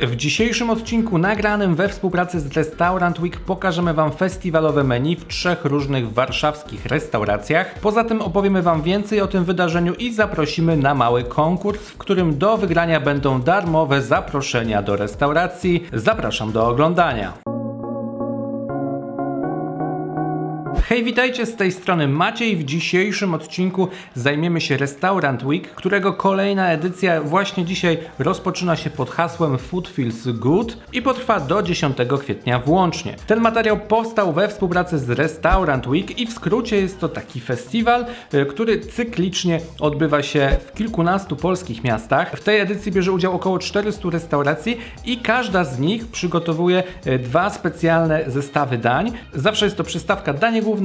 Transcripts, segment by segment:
W dzisiejszym odcinku nagranym we współpracy z Restaurant Week pokażemy Wam festiwalowe menu w trzech różnych warszawskich restauracjach. Poza tym opowiemy Wam więcej o tym wydarzeniu i zaprosimy na mały konkurs, w którym do wygrania będą darmowe zaproszenia do restauracji. Zapraszam do oglądania. Hej, witajcie z tej strony Maciej. W dzisiejszym odcinku zajmiemy się Restaurant Week, którego kolejna edycja właśnie dzisiaj rozpoczyna się pod hasłem Food Feels Good i potrwa do 10 kwietnia włącznie. Ten materiał powstał we współpracy z Restaurant Week i w skrócie jest to taki festiwal, y, który cyklicznie odbywa się w kilkunastu polskich miastach. W tej edycji bierze udział około 400 restauracji i każda z nich przygotowuje y, dwa specjalne zestawy dań. Zawsze jest to przystawka danie główne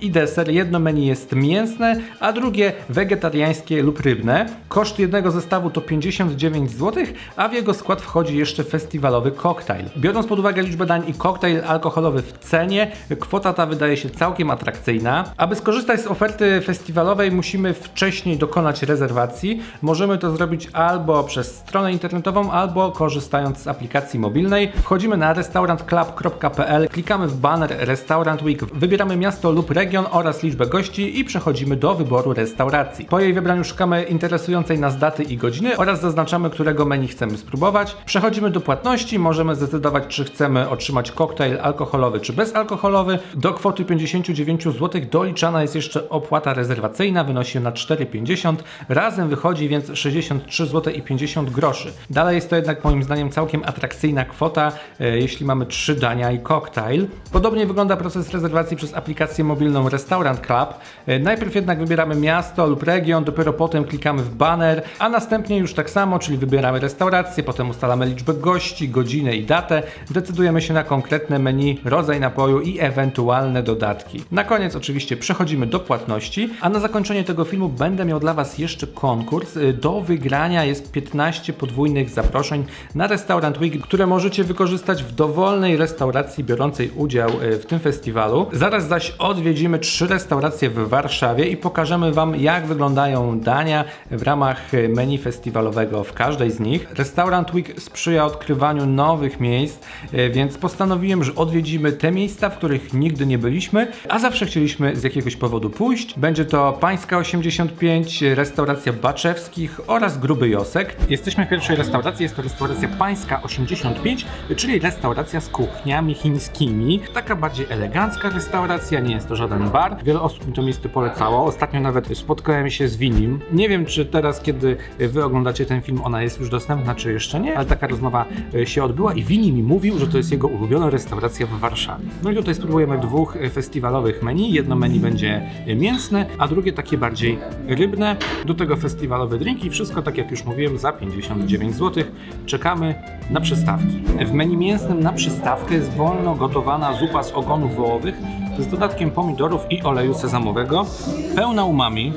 i deser. Jedno menu jest mięsne, a drugie wegetariańskie lub rybne. Koszt jednego zestawu to 59 zł, a w jego skład wchodzi jeszcze festiwalowy koktajl. Biorąc pod uwagę liczbę dań i koktajl alkoholowy w cenie, kwota ta wydaje się całkiem atrakcyjna. Aby skorzystać z oferty festiwalowej, musimy wcześniej dokonać rezerwacji. Możemy to zrobić albo przez stronę internetową, albo korzystając z aplikacji mobilnej. Wchodzimy na restaurantclub.pl, klikamy w banner Restaurant Week, wybieramy miasto lub region oraz liczbę gości i przechodzimy do wyboru restauracji. Po jej wybraniu szukamy interesującej nas daty i godziny oraz zaznaczamy, którego menu chcemy spróbować. Przechodzimy do płatności, możemy zdecydować, czy chcemy otrzymać koktajl alkoholowy czy bezalkoholowy. Do kwoty 59 zł doliczana jest jeszcze opłata rezerwacyjna, wynosi ona 4,50. Razem wychodzi więc 63 zł i 50 groszy. Dalej jest to jednak moim zdaniem całkiem atrakcyjna kwota, e, jeśli mamy trzy dania i koktajl. Podobnie wygląda proces rezerwacji przez aplikację mobilną Restaurant Club. E, Najpierw jednak wybieramy miasto lub region, dopiero potem klikamy w banner, a następnie już tak samo, czyli wybieramy restaurację, potem ustalamy liczbę gości, godzinę i datę, decydujemy się na konkretne menu, rodzaj napoju i ewentualne dodatki. Na koniec oczywiście przechodzimy do płatności, a na zakończenie tego filmu będę miał dla Was jeszcze konkurs. Y, Do wygrania jest 15 podwójnych zaproszeń na Restaurant Week, które możecie wykorzystać w dowolnej restauracji biorącej udział y, w tym festiwalu. Zaraz zaś odwiedzimy trzy restauracje w Warszawie i pokażemy Wam, jak wyglądają dania w ramach menu festiwalowego w każdej z nich. Restaurant Week sprzyja odkrywaniu nowych miejsc, y, więc postanowiłem, że odwiedzimy te miejsca, w których nigdy nie byliśmy, a zawsze chcieliśmy z jakiegoś powodu pójść. Będzie to Pańska 85, restauracja Baczewskich oraz Gruby Josek. Jesteśmy w pierwszej restauracji, jest to restauracja Pańska 85, czyli restauracja z kuchniami chińskimi. Taka bardziej elegancka restauracja, nie jest to żaden bar. Wiele osób mi to miejsce polecało. Ostatnio nawet spotkałem się z Winim. Nie wiem, czy teraz, kiedy wy oglądacie ten film, ona jest już dostępna, czy jeszcze nie, ale taka rozmowa e, się odbyła i Wini mi mówił, że to jest jego ulubiona restauracja w Warszawie. No i tutaj spróbujemy dwóch e, festiwalowych menu. Jedno menu będzie e, mięsne, a drugie takie bardziej rybne. Do tego festiwalowe drinki. Wszystko, tak jak już mówiłem, za 59 zł. Czekamy na przystawki. W menu mięsnym na przystawkę jest wolno gotowana zupa z ogonów wołowych z dodatkiem pomidorów i oleju sezamowego. Pełna umami.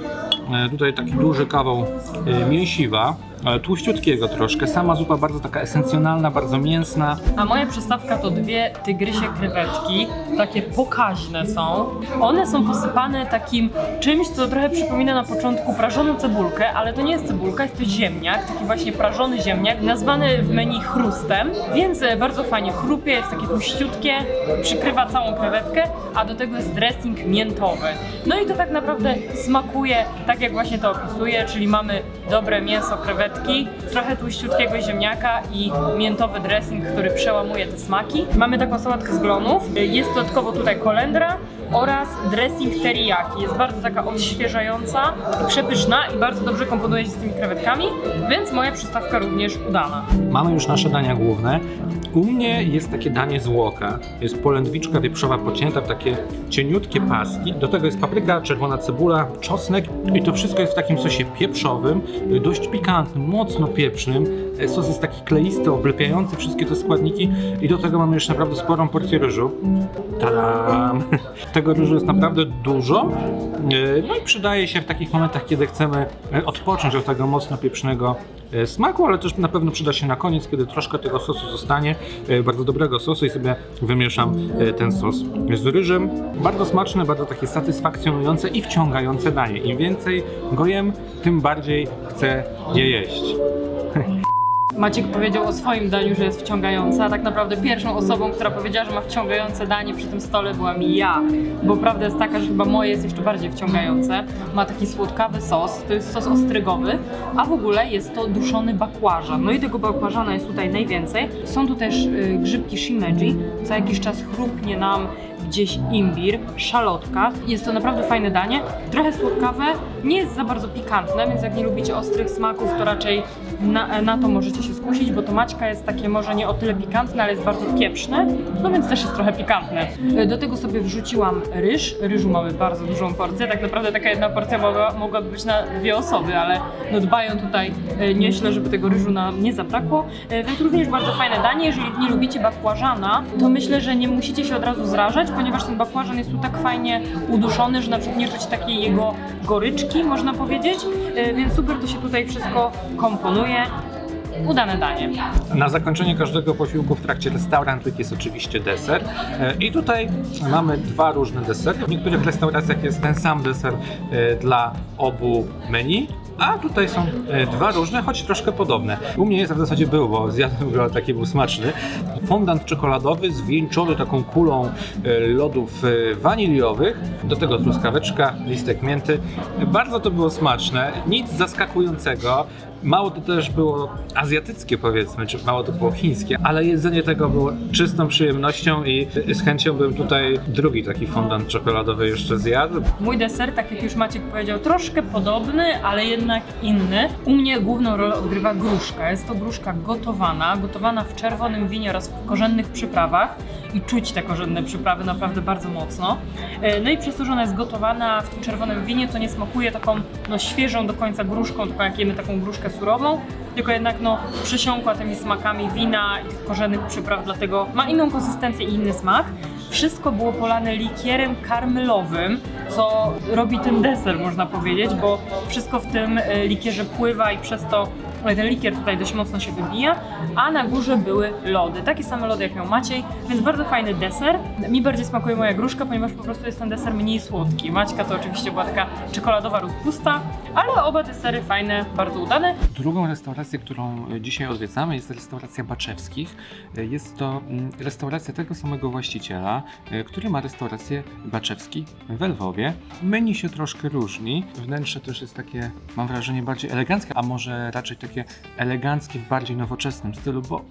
E, Tutaj taki duży kawał e, mięsiwa, tłuściutkiego troszkę. Sama zupa bardzo taka esencjonalna, bardzo mięsna. A moja przystawka to dwie tygrysie krewetki, takie pokaźne są. One są posypane takim czymś, co trochę przypomina na początku prażoną cebulkę, ale to nie jest cebulka, jest to ziemniak, taki właśnie prażony ziemniak, nazwany w menu chrustem, więc e, bardzo fajnie chrupie, jest takie tłuściutkie, przykrywa całą krewetkę, a do tego jest dressing miętowy. No i to tak naprawdę smakuje tak, jak właśnie to opisuję, czyli mamy dobre mięso krewetki, trochę tłuściutkiego ziemniaka i miętowy dressing, który przełamuje te smaki. Mamy taką sałatkę z glonów, jest dodatkowo tutaj kolendra oraz dressing teriyaki. Jest bardzo taka odświeżająca, przepyszna i bardzo dobrze komponuje się z tymi krewetkami, więc moja przystawka również udana. Mamy już nasze dania główne. U mnie jest takie danie z łoka. Jest polędwiczka wieprzowa pocięta w takie cieniutkie paski. Do tego jest papryka, czerwona cebula, czosnek i to wszystko jest w takim sosie pieprzowym, dość pikantnym, mocno pieprznym. Sos jest taki kleisty, oblepiający wszystkie te składniki i do tego mamy już naprawdę sporą porcję ryżu. Tadam! Tego ryżu jest naprawdę dużo. E, No i przydaje się w takich momentach, kiedy chcemy e, odpocząć od tego mocno pieprznego e, smaku, ale też na pewno przyda się na koniec, kiedy troszkę tego sosu zostanie, bardzo dobrego sosu i sobie wymieszam ten sos z ryżem. Bardzo smaczne, bardzo takie satysfakcjonujące i wciągające danie. Im więcej go jem, tym bardziej chcę je jeść. Maciek powiedział o swoim daniu, że jest wciągające, a tak naprawdę pierwszą osobą, która powiedziała, że ma wciągające danie przy tym stole byłam ja. Bo prawda jest taka, że chyba moje jest jeszcze bardziej wciągające. Ma taki słodkawy sos, to jest sos ostrygowy, a w ogóle jest to duszony bakłażan. No i tego bakłażana jest tutaj najwięcej. Są tu też y, grzybki shimeji, co jakiś czas chrupnie nam gdzieś imbir, szalotka. Jest to naprawdę fajne danie, trochę słodkawe, nie jest za bardzo pikantne, więc jak nie lubicie ostrych smaków, to raczej na, na to możecie się skusić, bo to maćka jest takie może nie o tyle pikantne, ale jest bardzo pieprzne, no więc też jest trochę pikantne. E, Do tego sobie wrzuciłam ryż, ryżu mamy bardzo dużą porcję, tak naprawdę taka jedna porcja mogła, mogłaby być na dwie osoby, ale no dbają tutaj e, nieźle, żeby tego ryżu nam nie zabrakło, E, więc również bardzo fajne danie, jeżeli nie lubicie bakłażana, to myślę, że nie musicie się od razu zrażać, ponieważ ten bakłażan jest tu tak fajnie uduszony, że na przykład nie czuć takiej jego goryczki, można powiedzieć, więc super to się tutaj wszystko komponuje. Udane danie. Na zakończenie każdego posiłku w trakcie restaurant week jest oczywiście deser. E, I tutaj mamy dwa różne desery. W niektórych restauracjach jest ten sam deser e, dla obu menu. A tutaj są e, dwa różne, choć troszkę podobne. U mnie jest w zasadzie był, bo zjadłem go, taki był smaczny. Fondant czekoladowy zwieńczony taką kulą lodów waniliowych. Do tego truskaweczka, listek mięty. Bardzo to było smaczne, nic zaskakującego. Mało to też było azjatyckie powiedzmy, czy mało to było chińskie, ale jedzenie tego było czystą przyjemnością i z chęcią bym tutaj drugi taki fondant czekoladowy jeszcze zjadł. Mój deser, tak jak już Maciek powiedział, troszkę podobny, ale jednak inny. U mnie główną rolę odgrywa gruszka. Jest to gruszka gotowana, gotowana w czerwonym winie oraz w korzennych przyprawach i czuć te korzenne przyprawy naprawdę bardzo mocno. E, No i przez to, że ona jest gotowana w tym czerwonym winie, to nie smakuje taką no, świeżą do końca gruszką, tylko jak jemy taką gruszkę surową, tylko jednak no, przysiąkła tymi smakami wina i korzennych przypraw, dlatego ma inną konsystencję i inny smak. Wszystko było polane likierem karmelowym, co robi ten deser, można powiedzieć, bo wszystko w tym e, likierze pływa i przez to ten likier tutaj dość mocno się wybija, a na górze były lody, takie same lody jak miał Maciej, więc bardzo fajny deser. Mi bardziej smakuje moja gruszka, ponieważ po prostu jest ten deser mniej słodki. Maćka to oczywiście była taka czekoladowa rozpusta, ale oba desery fajne, bardzo udane. Drugą restaurację, którą e, dzisiaj odwiedzamy, jest restauracja Baczewskich. E, Jest to mm, restauracja tego samego właściciela, e, który ma restaurację Baczewski w Lwowie. Menu się troszkę różni. Wnętrze też jest takie, mam wrażenie, bardziej eleganckie, a może raczej takie eleganckie w bardziej nowoczesnym stylu, bo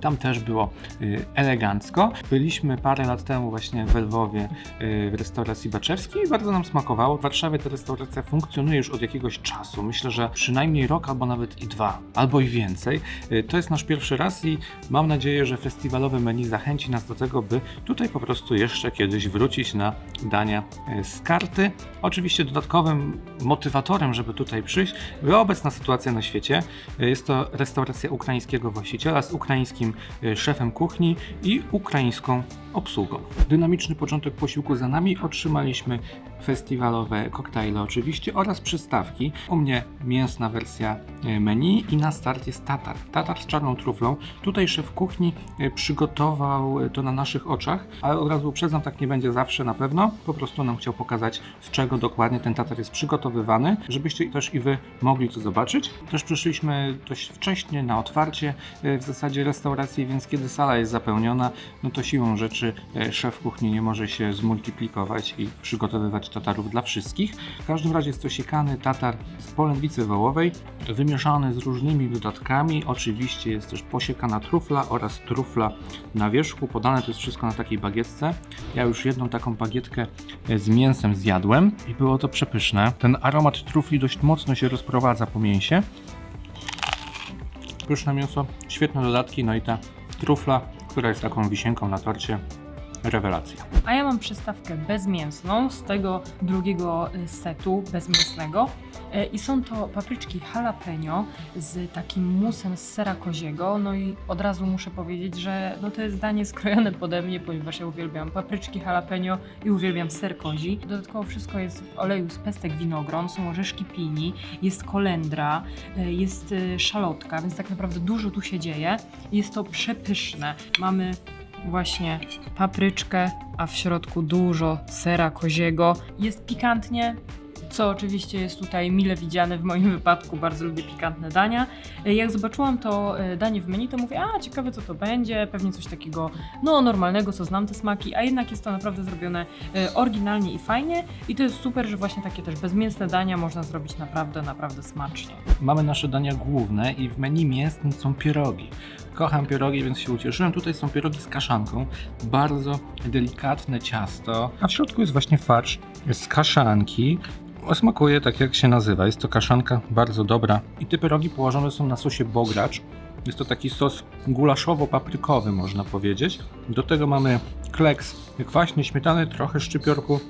tam też było y, elegancko. Byliśmy parę lat temu właśnie w Lwowie y, w restauracji Baczewskiej i bardzo nam smakowało. W Warszawie ta restauracja funkcjonuje już od jakiegoś czasu. Myślę, że przynajmniej rok albo nawet i dwa, albo i więcej. Y, To jest nasz pierwszy raz i mam nadzieję, że festiwalowe menu zachęci nas do tego, by tutaj po prostu jeszcze kiedyś wrócić na dania z karty. Oczywiście dodatkowym motywatorem, żeby tutaj przyjść, była obecna sytuacja na świecie. Jest to restauracja ukraińskiego właściciela z ukraińskim y, szefem kuchni i ukraińską obsługą. Dynamiczny początek posiłku za nami. Otrzymaliśmy festiwalowe koktajle oczywiście oraz przystawki. U mnie mięsna wersja e, menu i na start jest tatar. Tatar z czarną truflą. Tutaj szef kuchni e, przygotował to na naszych oczach, ale od razu uprzedzam, tak nie będzie zawsze na pewno. Po prostu nam chciał pokazać, z czego dokładnie ten tatar jest przygotowywany, żebyście też i wy mogli to zobaczyć. Też przyszliśmy dość wcześnie na otwarcie e, w zasadzie restauracji, więc kiedy sala jest zapełniona, no to siłą rzeczy e, szef kuchni nie może się zmultiplikować i przygotowywać tatarów dla wszystkich. W każdym razie jest to siekany tatar z polędwicy wołowej, wymieszany z różnymi dodatkami. Oczywiście jest też posiekana trufla oraz trufla na wierzchu. Podane to jest wszystko na takiej bagietce. Ja już jedną taką bagietkę e, z mięsem zjadłem i było to przepyszne. Ten aromat trufli dość mocno się rozprowadza po mięsie. Pyszne mięso, świetne dodatki, no i ta trufla, która jest taką wisienką na torcie. Rewelacja. A ja mam przystawkę bezmięsną z tego drugiego y, setu bezmięsnego. E, I są to papryczki jalapeno z takim musem z sera koziego. No i od razu muszę powiedzieć, że no to jest danie skrojone pode mnie, ponieważ ja uwielbiam papryczki jalapeno i uwielbiam ser kozi. Dodatkowo wszystko jest w oleju z pestek winogron, są orzeszki pini, jest kolendra, e, jest szalotka, więc tak naprawdę dużo tu się dzieje. Jest to przepyszne. Mamy właśnie papryczkę, a w środku dużo sera koziego. Jest pikantnie, co oczywiście jest tutaj mile widziane w moim wypadku, bardzo lubię pikantne dania. Jak zobaczyłam to e, danie w menu, to mówię, a ciekawe co to będzie, pewnie coś takiego no normalnego, co znam te smaki, a jednak jest to naprawdę zrobione e, oryginalnie i fajnie i to jest super, że właśnie takie też bezmięsne dania można zrobić naprawdę, naprawdę smacznie. Mamy nasze dania główne i w menu mięsnym są pierogi. Kocham pierogi, więc się ucieszyłem. Tutaj są pierogi z kaszanką. Bardzo delikatne ciasto. A w środku jest właśnie farsz z kaszanki. Smakuje tak jak się nazywa. Jest to kaszanka bardzo dobra. I te pierogi położone są na sosie bogracz. Jest to taki sos gulaszowo-paprykowy, można powiedzieć. Do tego mamy kleks kwaśny, śmietany, trochę szczypiorku,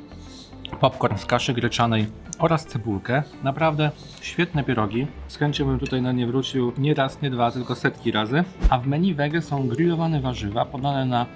popcorn z kaszy gryczanej oraz cebulkę. Naprawdę świetne pierogi. Z chęcią bym tutaj na nie wrócił nie raz, nie dwa, tylko setki razy. A w menu wege są grillowane warzywa podane na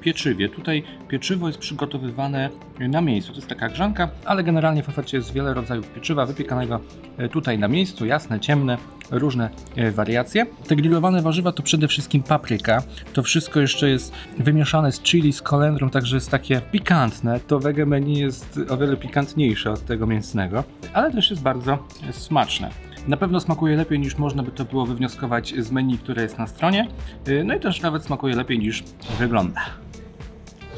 pieczywie. Tutaj pieczywo jest przygotowywane na miejscu. To jest taka grzanka, ale generalnie w ofercie jest wiele rodzajów pieczywa wypiekanego e, tutaj na miejscu, jasne, ciemne, różne e, wariacje. Te grillowane warzywa to przede wszystkim papryka. To wszystko jeszcze jest wymieszane z chili, z kolendrą, także jest takie pikantne. To wege menu jest o wiele pikantniejsze od tego mięsnego, ale też jest bardzo e, smaczne. Na pewno smakuje lepiej niż można by to było wywnioskować z menu, które jest na stronie. E, No i też nawet smakuje lepiej niż wygląda.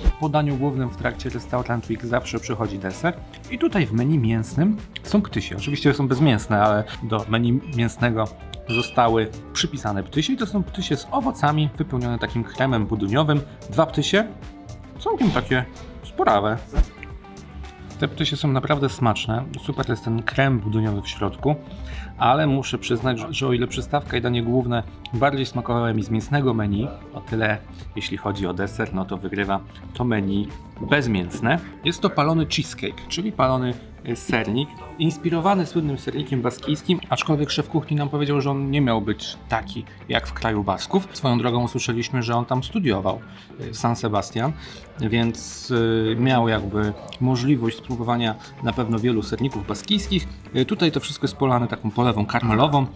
W podaniu głównym w trakcie Restaurant Week zawsze przychodzi deser. I tutaj w menu mięsnym są ptysie. Oczywiście są bezmięsne, ale do menu mięsnego zostały przypisane ptysie. I to są ptysie z owocami wypełnione takim kremem budyniowym. Dwa ptysie, całkiem takie sporawe. Te ptysie są naprawdę smaczne. Super jest ten krem budyniowy w środku, ale muszę przyznać, że- że o ile przystawka i danie główne bardziej smakowały mi z mięsnego menu, o tyle jeśli chodzi o deser, no to wygrywa to menu bezmięsne. Jest to palony cheesecake, czyli palony y, sernik, inspirowany słynnym sernikiem baskijskim, aczkolwiek szef kuchni nam powiedział, że on nie miał być taki jak w kraju Basków. Swoją drogą usłyszeliśmy, że on tam studiował y, San Sebastian, więc y, miał jakby możliwość spróbowania na pewno wielu serników baskijskich. Tutaj to wszystko jest polane taką polewą karmelową.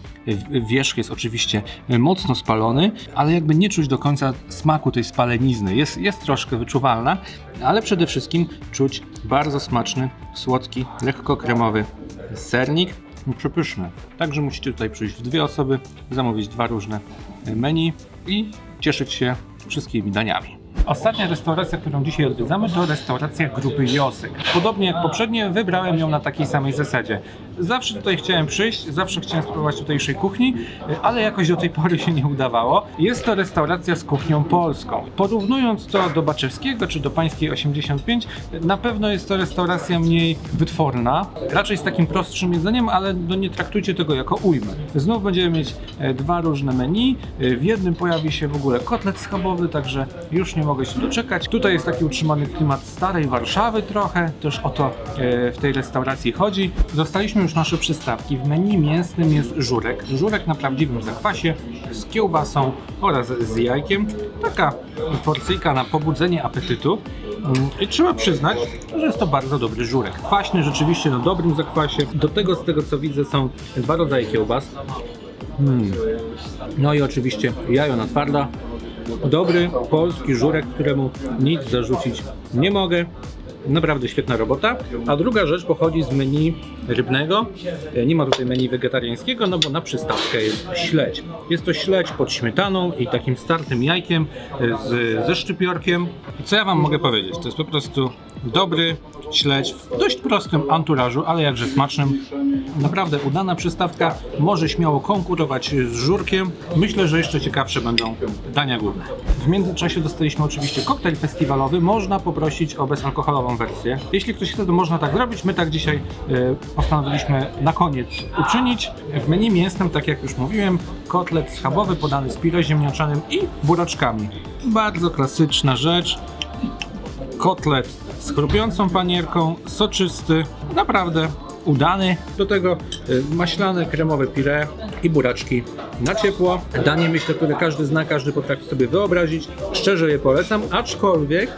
Wierzch jest oczywiście mocno spalony, ale jakby nie czuć do końca smaku tej spalenizny. Jest, jest troszkę wyczuwalna, ale przede wszystkim czuć bardzo smaczny, słodki, lekko kremowy sernik. Przepyszny. Także musicie tutaj przyjść w dwie osoby, zamówić dwa różne menu i cieszyć się wszystkimi daniami. Ostatnia restauracja, którą dzisiaj odwiedzamy, to restauracja grupy Josek. Podobnie jak poprzednie, wybrałem ją na takiej samej zasadzie. Zawsze tutaj chciałem przyjść, zawsze chciałem spróbować tutejszej kuchni, ale jakoś do tej pory się nie udawało. Jest to restauracja z kuchnią polską. Porównując to do Baczewskiego czy do Pańskiej 85, na pewno jest to restauracja mniej wytworna, raczej z takim prostszym jedzeniem, ale no nie traktujcie tego jako ujmę. Znów będziemy mieć e, dwa różne menu. E, W jednym pojawi się w ogóle kotlet schabowy, także już nie mogę się doczekać. Tutaj jest taki utrzymany klimat starej Warszawy trochę, też o to e, w tej restauracji chodzi. Dostaliśmy już nasze przystawki. W menu mięsnym jest żurek. Żurek na prawdziwym zakwasie z kiełbasą oraz z jajkiem. Taka porcyjka na pobudzenie apetytu. Mm, I trzeba przyznać, że jest to bardzo dobry żurek. Kwaśny rzeczywiście na dobrym zakwasie. Do tego, z tego co widzę, są dwa rodzaje kiełbas. Mm. No i oczywiście jajo na twarda. Dobry polski żurek, któremu nic zarzucić nie mogę. Naprawdę świetna robota. A druga rzecz pochodzi z menu rybnego. E, Nie ma tutaj menu wegetariańskiego, no bo na przystawkę jest śledź. Jest to śledź pod śmietaną i takim startym jajkiem e, z, ze szczypiorkiem. I co ja wam mogę powiedzieć? To jest po prostu dobry śledź w dość prostym anturażu, ale jakże smacznym. Naprawdę udana przystawka może śmiało konkurować z żurkiem. Myślę, że jeszcze ciekawsze będą dania główne. W międzyczasie dostaliśmy oczywiście koktajl festiwalowy. Można poprosić o bezalkoholową wersję. Jeśli ktoś chce, to można tak zrobić. My tak dzisiaj e, postanowiliśmy na koniec uczynić. W menu mięsnym, tak jak już mówiłem, kotlet schabowy podany z pire ziemniaczanym i buraczkami. Bardzo klasyczna rzecz kotlet z chrupiącą panierką, soczysty, naprawdę udany. Do tego y, maślane, kremowe pire i buraczki na ciepło. Danie myślę, które każdy zna, każdy potrafi sobie wyobrazić. Szczerze je polecam, aczkolwiek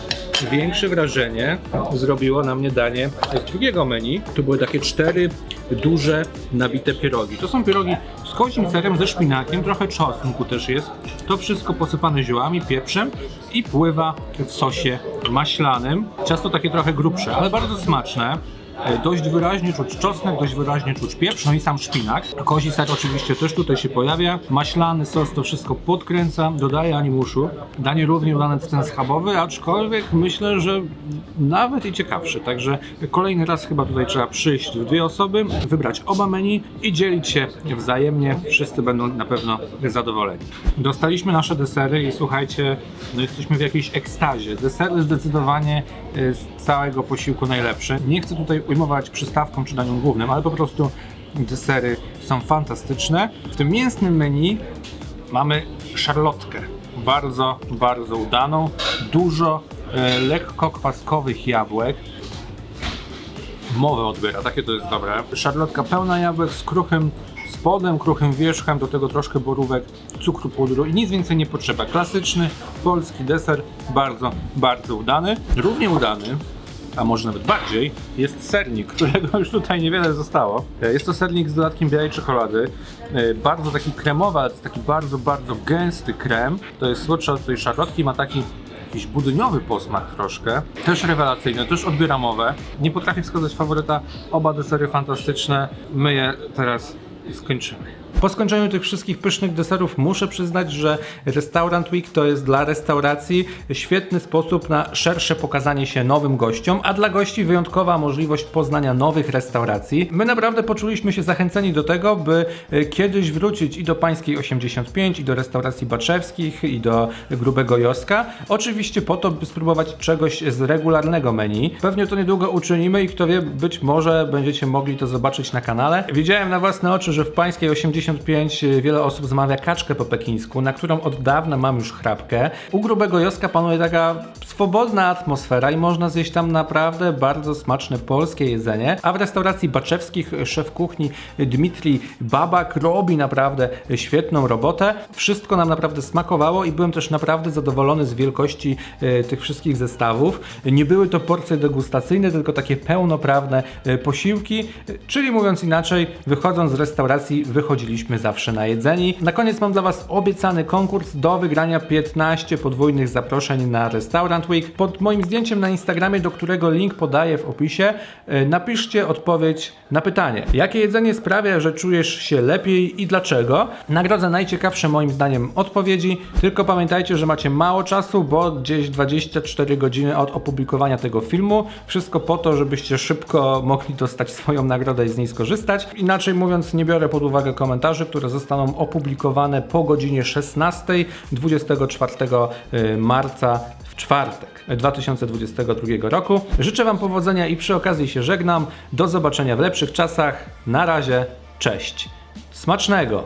większe wrażenie zrobiło na mnie danie z drugiego menu. Tu były takie cztery duże, nabite pierogi. To są pierogi z kozim serem, ze szpinakiem, trochę czosnku też jest. To wszystko posypane ziołami, pieprzem i pływa w sosie maślanym. Ciasto takie trochę grubsze, ale bardzo smaczne. E, Dość wyraźnie czuć czosnek, dość wyraźnie czuć pieprz, no i sam szpinak. Kozi ser oczywiście też tutaj się pojawia. Maślany sos to wszystko podkręca, dodaje animuszu. Danie równie udane co ten schabowy, aczkolwiek myślę, że nawet i ciekawszy. Także kolejny raz chyba tutaj trzeba przyjść w dwie osoby, wybrać oba menu i dzielić się wzajemnie. Wszyscy będą na pewno zadowoleni. Dostaliśmy nasze desery i słuchajcie, no jesteśmy w jakiejś ekstazie. Desery zdecydowanie y, z całego posiłku najlepsze. Nie chcę tutaj ujmować przystawką czy danią głównym, ale po prostu desery są fantastyczne. W tym mięsnym menu mamy szarlotkę. Bardzo, bardzo udaną. Dużo e, lekko kwaskowych jabłek. Mowę odbiera, takie to jest dobre. Szarlotka pełna jabłek z kruchym spodem, kruchym wierzchem, do tego troszkę borówek, cukru pudru i nic więcej nie potrzeba. Klasyczny polski deser, bardzo, bardzo udany. Równie udany, a może nawet bardziej, jest sernik, którego już tutaj niewiele zostało. E, Jest to sernik z dodatkiem białej czekolady. E, Bardzo taki kremowy, ale to jest taki bardzo, bardzo gęsty krem. To jest słodsze od tej szarlotki, ma taki jakiś budyniowy posmak troszkę. Też rewelacyjny, też odbieramowe. Nie potrafię wskazać faworyta. Oba desery fantastyczne. My je teraz skończymy. Po skończeniu tych wszystkich pysznych deserów muszę przyznać, że Restaurant Week to jest dla restauracji świetny sposób na szersze pokazanie się nowym gościom, a dla gości wyjątkowa możliwość poznania nowych restauracji. My naprawdę poczuliśmy się zachęceni do tego, by e, kiedyś wrócić i do Pańskiej 85, i do restauracji Baczewskich, i do Grubego Joska. Oczywiście po to, by spróbować czegoś z regularnego menu. Pewnie to niedługo uczynimy i kto wie, być może będziecie mogli to zobaczyć na kanale. Widziałem na własne oczy, że w Pańskiej 85 wiele osób zamawia kaczkę po pekińsku, na którą od dawna mam już chrapkę. U Grubego Joska panuje taka swobodna atmosfera i można zjeść tam naprawdę bardzo smaczne polskie jedzenie. A w restauracji Baczewskich szef kuchni Dmitrij Babak robi naprawdę świetną robotę. Wszystko nam naprawdę smakowało i byłem też naprawdę zadowolony z wielkości e, tych wszystkich zestawów. Nie były to porcje degustacyjne, tylko takie pełnoprawne e, posiłki, czyli mówiąc inaczej, wychodząc z restauracji wychodziliśmy zawsze na jedzeni. Na koniec mam dla Was obiecany konkurs do wygrania 15 podwójnych zaproszeń na Restaurant Week. Pod moim zdjęciem na Instagramie, do którego link podaję w opisie, e, napiszcie odpowiedź na pytanie. Jakie jedzenie sprawia, że czujesz się lepiej i dlaczego? Nagrodzę najciekawsze moim zdaniem odpowiedzi, tylko pamiętajcie, że macie mało czasu, bo gdzieś 24 godziny od opublikowania tego filmu. Wszystko po to, żebyście szybko mogli dostać swoją nagrodę i z niej skorzystać. Inaczej mówiąc, nie biorę pod uwagę komentarzy, które zostaną opublikowane po godzinie 16 24 y, marca w czwartek 2022 roku. Życzę Wam powodzenia i przy okazji się żegnam. Do zobaczenia w lepszych czasach. Na razie, cześć. Smacznego!